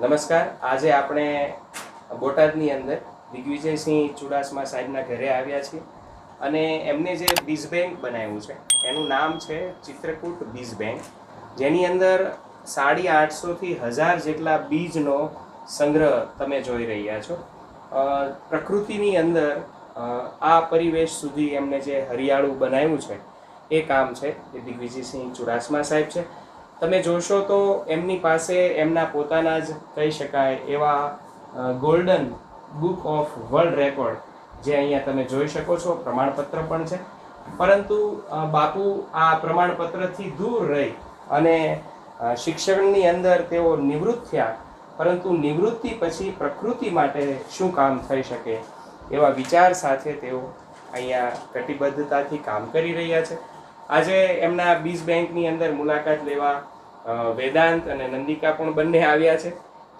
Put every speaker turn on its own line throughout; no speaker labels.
નમસ્કાર. આજે આપણે બોટાદની અંદર દિગ્વિજયસિંહ ચુડાસમા સાહેબના ઘરે આવ્યા છીએ અને એમને જે બીજ બેંક બનાવ્યું છે, એનું નામ છે ચિત્રકૂટ બીજ બેંક. જેની અંદર સાડી આઠસોથી હજાર જેટલા બીજનો સંગ્રહ તમે જોઈ રહ્યા છો. પ્રકૃતિની અંદર આ પરિવેશ સુધી એમને જે હરિયાળું બનાવ્યું છે, એ કામ છે એ દિગ્વિજયસિંહ ચુડાસમા સાહેબ છે. તમે જોશો તો એમની પાસે એમના પોતાના જ કહી શકાય એવા golden book of world record જે અહીંયા તમે જોઈ શકો છો. પ્રમાણપત્ર પણ છે. પરંતુ બાપુ આ પ્રમાણપત્રથી દૂર રહી અને શિક્ષણની અંદર તેઓ નિવૃત્ત થયા. પરંતુ નિવૃત્તિ પછી પ્રકૃતિ માટે શું કામ થઈ શકે એવા વિચાર સાથે તેઓ અહીંયા કટિબદ્ધતાથી કામ કરી રહ્યા છે. આજે એમના બીજ બેંકની અંદર મુલાકાત લેવા વેદાંત અને નંદિકા પણ બંને આવ્યા છે.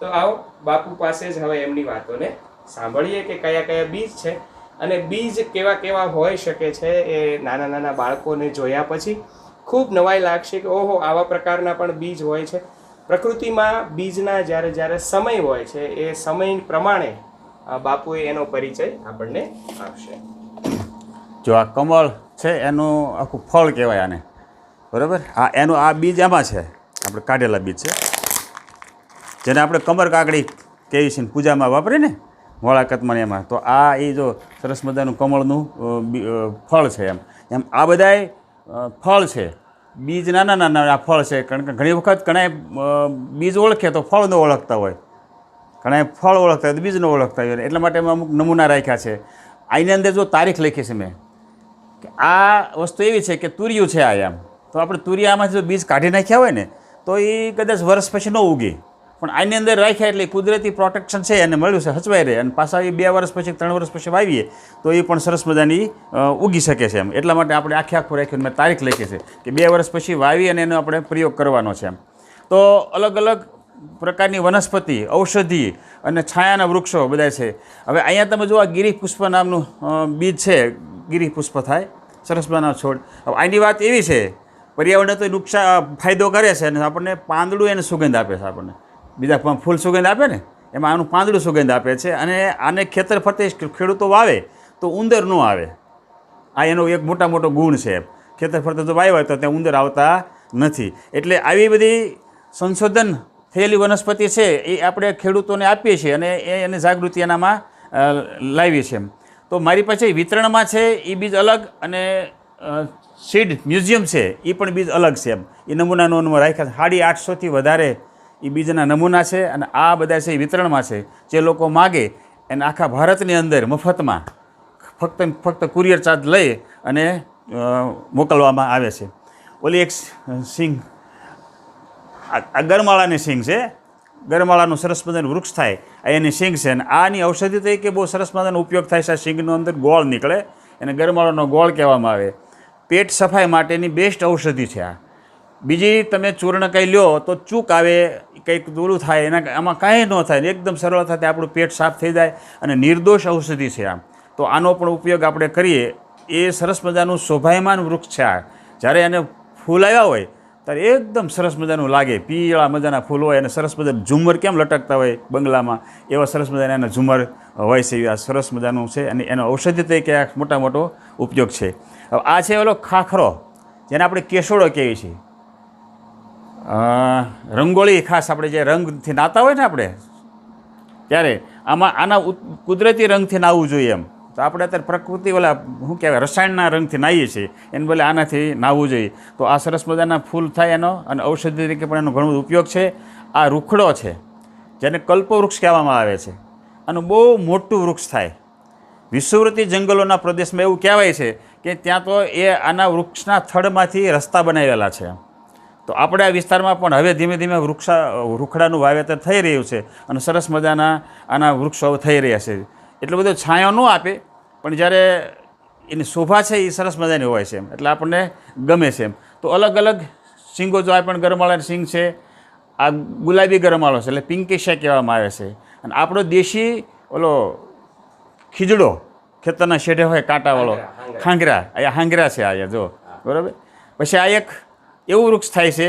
તો આવો, બાપુ પાસે જ હવે એમની વાતોને સાંભળીએ કે કયા કયા બીજ છે અને બીજ કેવા કેવા હોઈ શકે છે એ નાના નાના બાળકોને જોયા પછી ખૂબ નવાઈ લાગશે કે ઓહો, આવા પ્રકારના પણ બીજ હોય છે. પ્રકૃતિમાં બીજના જ્યારે જ્યારે સમય હોય છે એ સમય પ્રમાણે બાપુએ એનો પરિચય આપણને આપશે.
જો આ કમળ છે, એનું આખું ફળ કહેવાય આને. બરાબર? આ એનું આ બીજ આમાં છે. આપણે કાઢેલા બીજ છે. જેને આપણે કમર કાકડી કહીએ છીએ પૂજામાં વાપરીએ ને મોળાકતમાં એમાં. તો આ એ જો સરસ મજાનું કમળનું ફળ છે એમ. એમ આ બધાય ફળ છે. બીજ નાના નાના આ ફળ છે. કારણ કે ઘણી વખત ઘણા બીજ ઓળખે તો ફળ ન ઓળખતા હોય. ઘણા ફળ ઓળખતા હોય તો બીજ ન ઓળખતા હોય. એટલા માટે અમે અમુક નમૂના રાખ્યા છે. આની અંદર જો તારીખ લખી છે મેં. આ વસ્તુ એવી છે કે તુરિયું છે આ એમ તો આપણે તુરિયામાંથી જો બીજ કાઢી નાખ્યા હોય ને, તો એ કદાચ વર્ષ પછી ન ઉગે. પણ આની અંદર રાખ્યા એટલે કુદરતી પ્રોટેક્શન છે એને મળ્યું છે, હચવાઈ રહે. અને પાછા એ બે વર્ષ પછી, ત્રણ વર્ષ પછી વાવીએ, તો એ પણ સરસ મજાની ઉગી શકે છે એમ. એટલા માટે આપણે આખે આખું રાખ્યું મેં તારીખ લખી છે કે બે વર્ષ પછી વાવી અને એનો આપણે પ્રયોગ કરવાનો છે એમ. તો અલગ અલગ પ્રકારની વનસ્પતિ, ઔષધિ અને છાયાના વૃક્ષો બધા છે. હવે અહીંયા તમે જો આ ગિરી પુષ્પ નામનું બીજ છે. ગિરી પુષ્પ થાય. સરસ છોડ. હવે આની વાત એવી છે, પર્યાવરણને તો નુકસાન ફાયદો કરે છે અને આપણને પાંદડું એને સુગંધ આપે છે આપણને. બીજા ફૂલ સુગંધ આપે ને, એમાં આનું પાંદડું સુગંધ આપે છે અને આને ખેતર ફરતે ખેડૂતો વાવે તો ઉંદર ન આવે. આ એનો એક મોટા મોટો ગુણ છે. ખેતર ફરતે જો વાવ્યા તો ત્યાં ઉંદર આવતા નથી. એટલે આવી બધી સંશોધન થયેલી વનસ્પતિ છે એ આપણે ખેડૂતોને આપીએ છીએ અને એને જાગૃતિ એનામાં લાવીએ છીએ એમ. તો મારી પાસે વિતરણમાં છે એ બીજ અલગ અને સીડ મ્યુઝિયમ છે એ પણ બીજ અલગ છે એમ. એ નમૂનાનો નોંધમાં રાખ્યા સાડી આઠસોથી વધારે એ બીજના નમૂના છે અને આ બધા છે એ વિતરણમાં છે. જે લોકો માગે એને આખા ભારતની અંદર મફતમાં ફક્ત ફક્ત કુરિયર ચાર્જ લઈ અને મોકલવામાં આવે છે. ઓલી એક સિંગ આ ગરમાળાની સિંગ છે. ગરમાળાનું સરસ મજાનું વૃક્ષ થાય આ એની સિંગ છે. અને આની ઔષધિ તરીકે બહુ સરસ મજાનો ઉપયોગ થાય છે. આ સિંગનો અંદર ગોળ નીકળે, એને ગરમાળાનો ગોળ કહેવામાં આવે. પેટ સફાઈ માટેની બેસ્ટ ઔષધિ છે આ. બીજી તમે ચૂર્ણ કંઈ લ્યો તો ચૂક આવે, કંઈક દૂરું થાય, એના આમાં કાંઈ ન થાય, એકદમ સરળતાથી આપણું પેટ સાફ થઈ જાય અને નિર્દોષ ઔષધિ છે આમ તો આનો પણ ઉપયોગ આપણે કરીએ. એ સરસ મજાનું શોભાયમાન વૃક્ષ છે આ. જ્યારે એને ફૂલ આવ્યા હોય ત્યારે એકદમ સરસ મજાનું લાગે. પીળા મજાના ફૂલ હોય અને સરસ મજાનું ઝુમર કેમ લટકતા હોય બંગલામાં? એવા સરસ મજાના એના ઝુમર હોય છે. આ સરસ મજાનું છે અને એનો ઔષધિ તરીકે આ મોટા મોટો ઉપયોગ છે. હવે આ છે ઓલો ખાખરો, જેને આપણે કેસોડો કહીએ છીએ. રંગોળી ખાસ આપણે જે રંગથી નાતા હોય ને આપણે, ત્યારે આમાં આના કુદરતી રંગથી નાહવું જોઈએ એમ. તો આપણે અત્યારે પ્રકૃતિ ઓલા, શું કહેવાય, રસાયણના રંગથી નાહીએ છીએ. એને બોલે આનાથી નાહવું જોઈએ. તો આ સરસ મજાના ફૂલ થાય એનો અને ઔષધિ તરીકે પણ એનો ઘણો ઉપયોગ છે. આ રૂખડો છે, જેને કલ્પવૃક્ષ કહેવામાં આવે છે. અને બહુ મોટું વૃક્ષ થાય. વિષુવૃત્તિ જંગલોના પ્રદેશમાં એવું કહેવાય છે કે ત્યાં તો એ આના વૃક્ષના થડમાંથી રસ્તા બનાવેલા છે. તો આપણે આ વિસ્તારમાં પણ હવે ધીમે ધીમે વૃક્ષા રૂખડાનું વાવેતર થઈ રહ્યું છે અને સરસ મજાના આના વૃક્ષો થઈ રહ્યા છે. એટલો બધો છાંયો ન આપે પણ જ્યારે એની શોભા છે એ સરસ મજાની હોય છે એમ. એટલે આપણને ગમે છે એમ. તો અલગ અલગ સિંગો જો આ પણ ગરમાળાની સિંગ છે આ ગુલાબી ગરમાળો છે એટલે પિંકિશા કહેવામાં આવે છે. અને આપણો દેશી ઓલો ખીજડો ખેતરના શેઢે હોય કાંટાવાળો ખાંગરા અહીંયા હાંગરા છે અહીંયા જો. બરાબર? પછી આ એક એવું વૃક્ષ થાય છે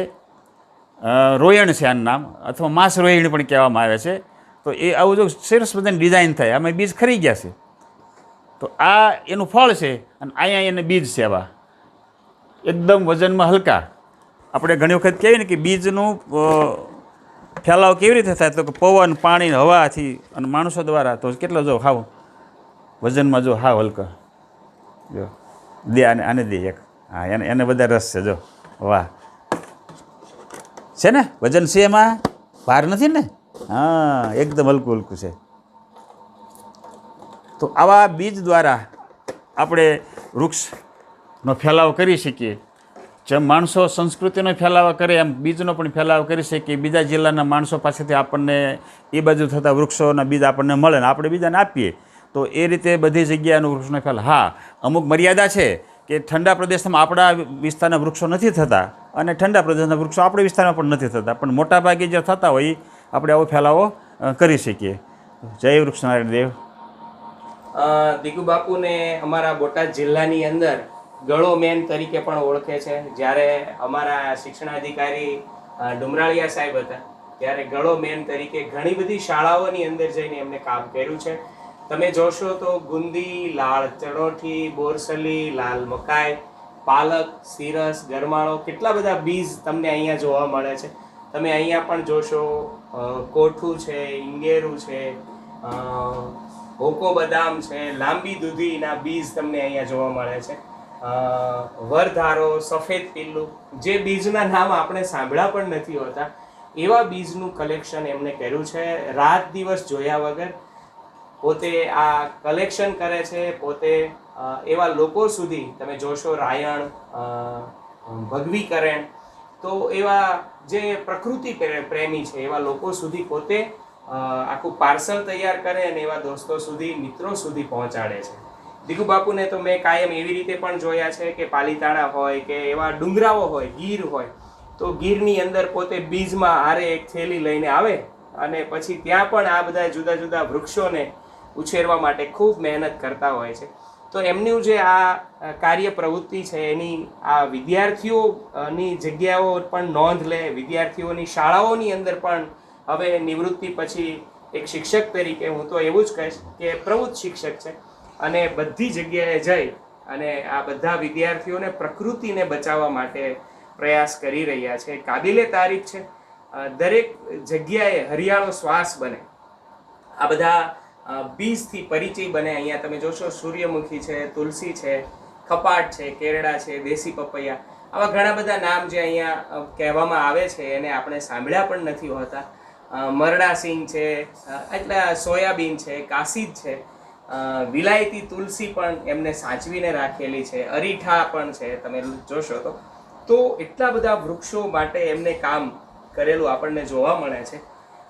રોયણ છે આનું નામ અથવા માંસ રોયણ પણ કહેવામાં આવે છે. તો એ આવું જો સરસ બધાની ડિઝાઇન થાય. આમાં બીજ ખરી ગયા છે. તો આ એનું ફળ છે અને અહીંયા એને બીજ છે આવા. એકદમ વજનમાં હલકા. આપણે ઘણી વખત કહીએ ને કે બીજનું ફેલાવ કેવી રીતે થાય? તો કે પવન, પાણી, હવાથી અને માણસો દ્વારા. તો કેટલો જો હાવ. વજનમાં જો હાવ હલકા. જો. દે આને આને દે એક. હા, એને એને બધા રસ છે, જો. વાહ. છે ને? વજન છે એમાં? ભાર નથી ને? હા, એકદમ હલકું હલકું છે. તો આવા બીજ દ્વારા આપણે વૃક્ષનો ફેલાવ કરી શકીએ. જેમ માણસો સંસ્કૃતિનો ફેલાવો કરે, એમ બીજનો પણ ફેલાવો કરી શકીએ. બીજા જિલ્લાના માણસો પાસેથી આપણને એ બાજુ થતા વૃક્ષોના બીજ આપણને મળે ને આપણે બીજાને આપીએ. તો એ રીતે બધી જગ્યાનું વૃક્ષનો ફેલાવ. હા, અમુક મર્યાદા છે કે ઠંડા પ્રદેશમાં આપણા વિસ્તારના વૃક્ષો નથી થતા અને ઠંડા પ્રદેશના વૃક્ષો આપણા વિસ્તારમાં પણ નથી થતા. પણ મોટાભાગે જે થતા હોય આપણે આવો ફેલાવો કરી શકીએ. જય વૃક્ષનારાયણ દેવ.
અ, બાપુને અમારા બોટાદ જિલ્લાની અંદર ગળો મેન તરીકે પણ ઓળખે છે. જ્યારે અમારા શિક્ષણાધિકારી ડુમરાળિયા સાહેબ હતા ત્યારે ગળો મેન તરીકે ઘણી બધી શાળાઓની અંદર જઈને એમને કામ કર્યું છે. તમે જોશો તો ગુંદી લાળ ચણોઠી બોરસલી લાલ મકાઈ પાલક સિરસ ગરમાળો કેટલા બધા બીજ તમને અહીંયા જોવા મળે છે. તમે અહીંયા પણ જોશો કોઠું છે, ઇંગેરું છે હોકો બદામ છે, લાંબી દૂધીના બીજ તમને અહીંયા જોવા મળે છે. વરધારો, સફેદ પીલું જે બીજના નામ આપણે સાંભળ્યા પણ નથી હોતા, એવા બીજનું કલેક્શન એમણે કર્યું છે. રાત દિવસ જોયા વગર પોતે આ કલેક્શન કરે છે, પોતે એવા લોકો સુધી તમે જોશો, રાયણ ભગવીકરણ, તો એવા જે પ્રકૃતિ પ્રે- પ્રેમી છે, એવા લોકો સુધી પોતે આખું પાર્સલ તૈયાર કરે અને એવા દોસ્તો સુધી, મિત્રો સુધી પહોંચાડે છે. દીકુ બાપુને તો મેં કાયમ એવી રીતે પણ જોયા છે કે પાલીતાણા હોય કે એવા ડુંગરાઓ હોય, ગીર હોય, તો ગીરની અંદર પોતે બીજમાં હારે એક થેલી લઈને આવે અને પછી ત્યાં પણ આ બધા જુદા જુદા વૃક્ષોને ઉછેરવા માટે ખૂબ મહેનત કરતા હોય છે. તો એમનું જે આ કાર્ય પ્રવૃત્તિ છે, એની આ વિદ્યાર્થીઓની જગ્યાઓ પણ નોંધ લે, વિદ્યાર્થીઓની શાળાઓની અંદર પણ હવે નિવૃત્તિ પછી એક શિક્ષક તરીકે હું તો એવું જ કહીશ કે પ્રવૃત્ત શિક્ષક છે. અને બધી જગ્યાએ જઈ અને આ બધા વિદ્યાર્થીઓને પ્રકૃતિને બચાવવા માટે પ્રયાસ કરી રહ્યા છે. કાબિલે તારીફ છે. દરેક જગ્યાએ હરિયાળો શ્વાસ બને. આ બધા બીજથી પરિચય બને. અહીંયા તમે જોશો, સૂર્યમુખી છે, તુલસી છે ખપાટ છે કેરડા છે, દેશી પપૈયા. આવા ઘણા બધા નામ જે અહીંયા કહેવામાં આવે છે, એને આપણે સાંભળ્યા પણ નથી હોતા. મરડાસિંગ મરડા સિંગ છે એટલે સોયાબીન છે કાસીદ છે. વિલાયતી તુલસી પણ એમને સાચવીને રાખેલી છે. અરીઠા પણ છે, તમે જોશો તો. તો એટલા બધા વૃક્ષો માટે એમને કામ કરેલું આપણને જોવા મળે છે.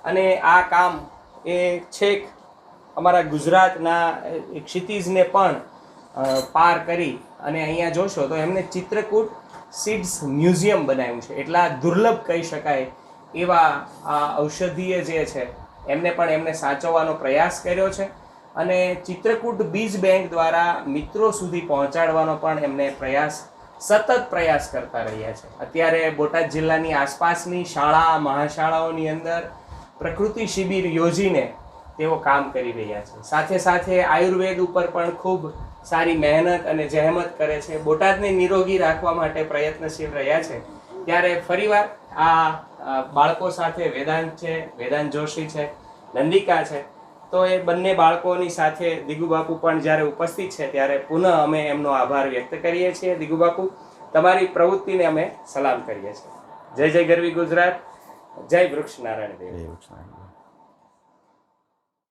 અને આ કામ એ છેક અમારા ગુજરાતના ક્ષિતિજને પણ પાર કરી અને અહીંયા જોશો તો એમને ચિત્રકૂટ સીડ્સ મ્યુઝિયમ બનાવ્યું છે. એટલા દુર્લભ કહી શકાય એવા આ ઔષધીય જે છે, એમને પણ એમને સાચવવાનો પ્રયાસ કર્યો છે અને ચિત્રકૂટ બીજ બેંક દ્વારા મિત્રો સુધી પહોંચાડવાનો પણ એમને પ્રયાસ, સતત પ્રયાસ કરતા રહ્યા છે. અત્યારે બોટાદ જિલ્લાની આસપાસની શાળા, મહાશાળાઓની અંદર પ્રકૃતિ શિબિર યોજીને તેઓ કામ કરી રહ્યા છે. સાથે સાથે આયુર્વેદ ઉપર પણ ખૂબ સારી મહેનત અને જહેમત કરે છે. બોટાદને નિરોગી રાખવા માટે પ્રયત્નશીલ રહ્યા છે. ત્યારે ફરીવાર આ બાળકો સાથે વેદાંત છે, વેદાંત જોશી છે, નંદિકા છે, તો એ બંને બાળકોની સાથે દિગુ બાપુ પણ જ્યારે ઉપસ્થિત છે ત્યારે પુનઃ અમે એમનો આભાર વ્યક્ત કરીએ છીએ. દિગુબાપુ, તમારી પ્રવૃત્તિને અમે સલામ કરીએ છીએ. જય જય ગરવી ગુજરાત. જય વૃક્ષ નારાયણ દેવ
વૃક્ષનારાયણ.